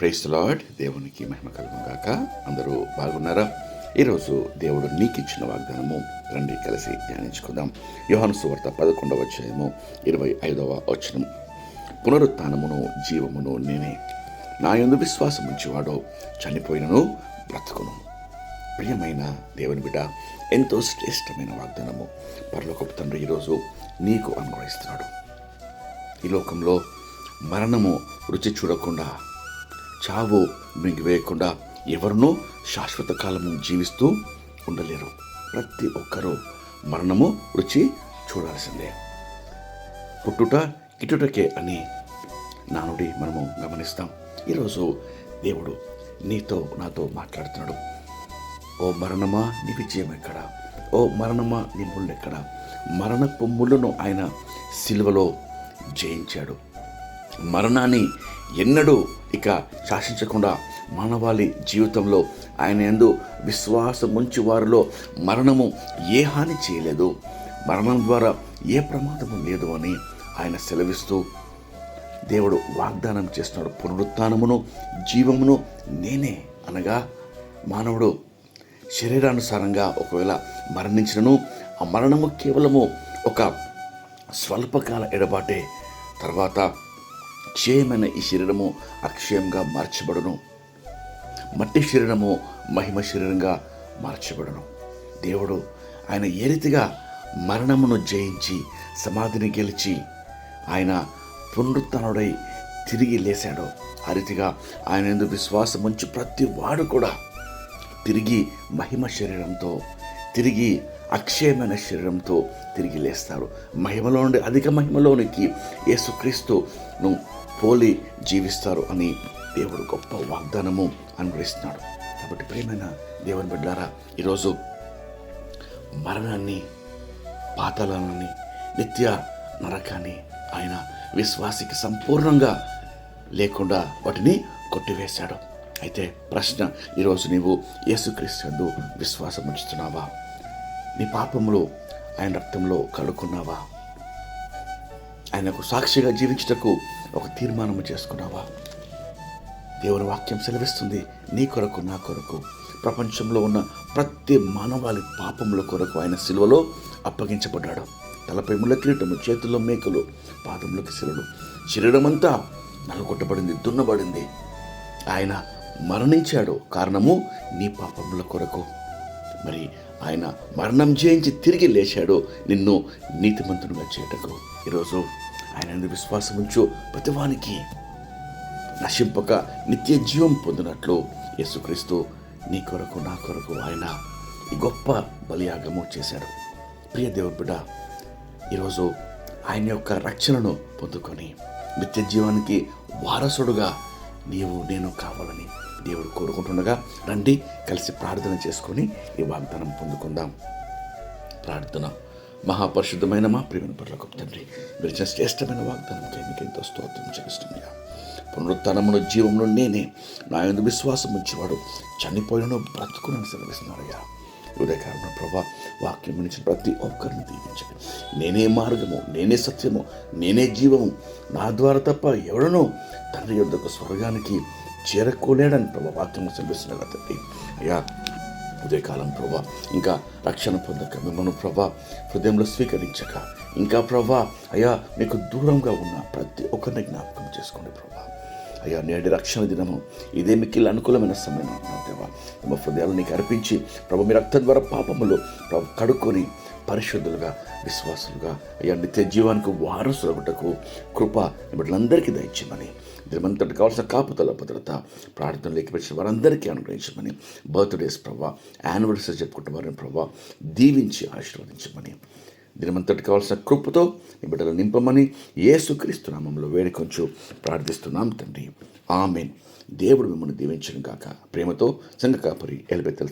Price lord దేవునికి మహిమ కలుగుగాక అందరూ బాగున్నారా? ఈరోజు దేవుడు నీకు ఇచ్చిన వాగ్దానము. రండి కలిసి ధ్యానించుకుందాం. యోహాను సువార్త పదకొండవ అధ్యాయము ఇరవై ఐదవ వచనం. పునరుత్నమును జీవమును నేనే. నా యందు విశ్వాసం ఉంచేవాడు చనిపోయినను బ్రతుకును. ప్రియమైన దేవుని బిడ్డ ఎంతో శ్రేష్టమైన వాగ్దానము. పరలోకపు తండ్రి ఈరోజు నీకు అనుగ్రహిస్తున్నాడు. ఈ లోకంలో మరణము రుచి చూడకుండా చావు మింగివేయకుండా ఎవరినూ శాశ్వత కాలము జీవిస్తూ ఉండలేరు. ప్రతి ఒక్కరూ మరణము రుచి చూడాల్సిందే. పుట్టుట ఇటుటకే అని నానుడి మనము గమనిస్తాం. ఈరోజు దేవుడు నీతో నాతో మాట్లాడుతున్నాడు. ఓ మరణమా నీ విజయం ఎక్కడ? ఓ మరణమా నీ ముళ్ళు ఎక్కడ? మరణపు ముళ్ళును ఆయన సిలువలో జయించాడు. మరణాన్ని ఎన్నడూ ఇక శాసించకుండా మానవాళి జీవితంలో ఆయన ఎందు విశ్వాసం ఉంచి వారిలో మరణము ఏ హాని చేయలేదు. మరణం ద్వారా ఏ ప్రమాదము లేదు అని ఆయన సెలవిస్తూ దేవుడు వాగ్దానం చేస్తున్నాడు. పునరుత్నమును జీవమును నేనే అనగా మానవుడు శరీరానుసారంగా ఒకవేళ మరణించినను ఆ మరణము కేవలము ఒక స్వల్పకాల ఎడబాటే. తర్వాత క్షయమైన ఈ శరీరము అక్షయంగా మార్చబడును. మట్టి శరీరము మహిమ శరీరంగా మార్చబడును. దేవుడు ఆయన ఏ రీతిగా మరణమును జయించి సమాధిని గెలిచి ఆయన పునరుత్డై తిరిగి లేశాడో ఆ రీతిగా ఆయన ఎందుకు విశ్వాసం ఉంచి ప్రతి వాడు కూడా తిరిగి మహిమ శరీరంతో తిరిగి అక్షయమైన శరీరంతో తిరిగి లేస్తారు. మహిమలో నుండి అధిక మహిమలోనికి యేసుక్రీస్తును పోలి జీవిస్తారు అని దేవుడు గొప్ప వాగ్దానము అనుగ్రహిస్తున్నాడు. కాబట్టి ప్రేమైన దేవుని బిడ్డారా ఈరోజు మరణాన్ని పాతాళాన్ని నిత్య నరకాన్ని ఆయన విశ్వాసికి సంపూర్ణంగా లేకుండా వాటిని కొట్టివేశాడు. అయితే ప్రశ్న ఈరోజు నీవు యేసుక్రీస్తు విశ్వాసం ఉంచుతున్నావా నీ పాపములు ఆయన రక్తంలో కడుక్కున్నావా? ఆయనకు సాక్షిగా జీవించుటకు ఒక తీర్మానము చేసుకున్నావా? దేవుని వాక్యం సెలవిస్తుంది నీ కొరకు నా కొరకు. ప్రపంచంలో ఉన్న ప్రతి మానవాళి పాపముల కొరకు ఆయన సిలువలో అప్పగించబడ్డాడు. తలపై ముళ్ళ కిరీటము చేతుల్లో మేకలు పాదములకు శిలలు శరీరమంతా నలగొట్టబడింది దున్నబడింది. ఆయన మరణించాడు. కారణము నీ పాపముల కొరకు. మరి ఆయన మరణం జయించి తిరిగి లేచాడు. నిన్ను నీతిమంతునిగా చేయటకు. ఈరోజు ఆయన విశ్వాసం ఉంచు. ప్రతివానికి నశింపక నిత్య జీవం పొందినట్లు యేసుక్రీస్తు నీ కొరకు నా కొరకు ఆయన ఈ గొప్ప బలియాగము చేశాడు. ప్రియ దేవుడు బిడ్డ ఈరోజు ఆయన యొక్క రక్షణను పొందుకొని నిత్య జీవానికి వారసుడుగా నీవు నేను కావాలని దేవుడు కోరుకుంటుండగా రండి కలిసి ప్రార్థన చేసుకొని ఈ వాగ్దానం పొందుకుందాం. ప్రార్థన. మహాపరిశుద్ధమైన మా ప్రియమైన పర్లకు తండ్రి మీరు ఇచ్చిన శ్రేష్టమైన వాగ్దానంకై మీకు ఎంతో స్తోత్రం చేస్తున్నాయా పునరుత్నమును జీవంలో నేనే నా ఎందు విశ్వాసం ఉంచేవాడు చనిపోయినను బ్రతుకునని సెలవిస్తున్నాడయ్యా ఉదయకారణ ప్రభా వాక్యం నుంచి ప్రతి ఒక్కరిని దీవించండి. నేనే మార్గము నేనే సత్యము నేనే జీవము. నా ద్వారా తప్ప ఎవడనో తండ్రి యొద్దకు స్వర్గానికి చేరకోలేడని ప్రభా వాక్యం సెలవిస్తున్నాడు తండ్రి. అయ్యా ఉదయకాలం ప్రభా ఇంకా రక్షణ పొందక మిమ్మల్ని ప్రభా హృదయంలో స్వీకరించక. ఇంకా ప్రభా అయ్యా మీకు దూరంగా ఉన్న ప్రతి ఒక్కరిని జ్ఞాపకం చేసుకోండి ప్రభా. అయ్యా నేటి రక్షణ దినము ఇదే మిక్కిల్ అనుకూలమైన సమయం అంటున్నాను దేవా మా హృదయాలు నీకు అర్పించి ప్రభు మీ రక్తం ద్వారా పాపములు ప్రభు కడుక్కొని పరిశుద్ధులుగా విశ్వాసులుగా అయ్యా నిత్య జీవానికి వారసులగుటకు కృప బిడ్డలందరికీ దయచేయమని దినమంతటి కావాల్సిన కాపుతల భద్రత ప్రార్థనలు ఎక్కిపెట్టిన వారందరికీ అనుగ్రహించమని బర్త్డేస్ ప్రభా యానివర్సరీ చెప్పుకుంటున్న వారిని ప్రభా దీవించి ఆశీర్వదించమని. దినమంతటి కావాల్సిన కృపతో ఈ బిడ్డలు నింపమని ఏసుక్రీస్తు నామంలో వేడుకొంచు ప్రార్థిస్తున్నాం తండ్రి. ఆమెన్. దేవుడు మిమ్మల్ని దీవించను గాక. ప్రేమతో సంఘ కాపరి ఎలిబెత్తల్